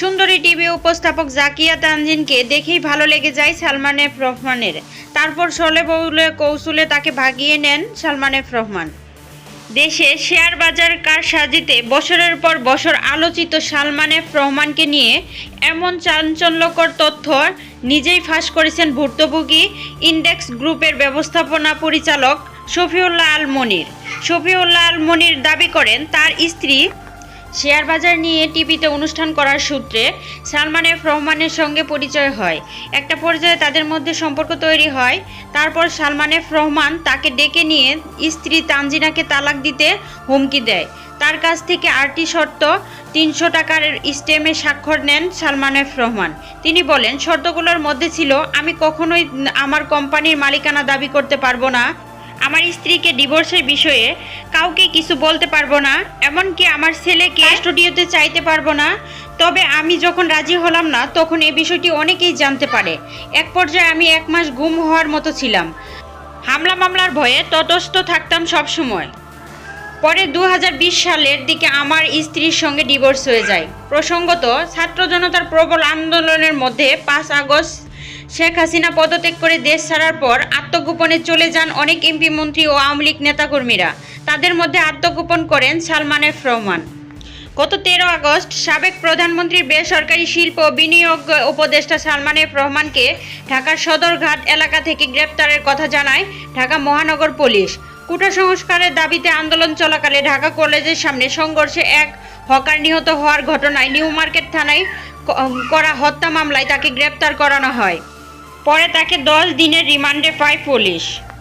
সুন্দরী টিভি উপস্থাপক জাকিয়া তানজিনকে দেখেই ভালো লেগে যায় সালমান এফ রহমানের। তারপর সলে বউলে কৌশলে তাকে ভাগিয়ে নেন সালমান এফ রহমান। দেশে শেয়ার বাজার কার সাজিতে বছরের পর বছর আলোচিত সালমান এফ রহমানকে নিয়ে এমন চাঞ্চল্যকর তথ্য নিজেই ফাঁস করেছেন ভুক্তভোগী ইন্ডেক্স গ্রুপের ব্যবস্থাপনা পরিচালক শফিউল্লাহ আল মনির শফিউল্লাহ আল মনির দাবি করেন, তার স্ত্রী শেয়ার বাজার নিয়ে টিভিতে অনুষ্ঠান করার সূত্রে সালমান এফ রহমানের সঙ্গে পরিচয় হয়। একটা পর্যায়ে তাদের মধ্যে সম্পর্ক তৈরি হয়। তারপর সালমান এফ রহমান তাকে ডেকে নিয়ে স্ত্রী তানজিনাকে তালাক দিতে হুমকি দেয়। তার কাছ থেকে আরটি শর্ত, তিনশো টাকার স্টেমে স্বাক্ষর নেন সালমান এফ রহমান। তিনি বলেন, শর্তগুলোর মধ্যে ছিল, আমি কখনোই আমার কোম্পানির মালিকানা দাবি করতে পারব না। আমার স্ত্রীকে ডিভোর্সের বিষয়ে কাউকে কিছু বলতে পারব না এমনকি আমার ছেলেকে স্টুডিওতে চাইতে পারব না তবে আমি যখন রাজি হলাম না তখন এই বিষয়টি অনেকেই জানতে পারে। এক পর্যায়ে আমি এক মাস গুম হওয়ার মতো ছিলাম। হামলা মামলার ভয়ে তটস্থ থাকতাম সব সময়। পরে দু হাজার বিশ সালের দিকে আমার স্ত্রীর সঙ্গে ডিভোর্স হয়ে যায়। প্রসঙ্গত ছাত্র জনতার প্রবল আন্দোলনের মধ্যে পাঁচ আগস্ট শেখ হাসিনা পদত্যাগ করে দেশ ছাড়ার পর আত্মগোপনে চলে যান অনেক এমপি মন্ত্রী ও আওয়ামী লীগ নেতাকর্মীরা। তাদের মধ্যে আত্মগোপন করেন সালমান এফ রহমান। গত তেরো আগস্ট সাবেক প্রধানমন্ত্রীর বেসরকারি শিল্প বিনিয়োগ উপদেষ্টা সালমান এফ রহমানকে ঢাকার সদরঘাট এলাকা থেকে গ্রেপ্তারের কথা জানায় ঢাকা মহানগর পুলিশ। কুটা সংস্কারের দাবিতে আন্দোলন চলাকালে ঢাকা কলেজের সামনে সংঘর্ষে এক হকার নিহত হওয়ার ঘটনায় নিউ মার্কেট থানায় করা হত্যা মামলায় তাকে গ্রেপ্তার করানো হয়। পরে তাকে দশ দিনের রিমান্ডে পায় পুলিশ।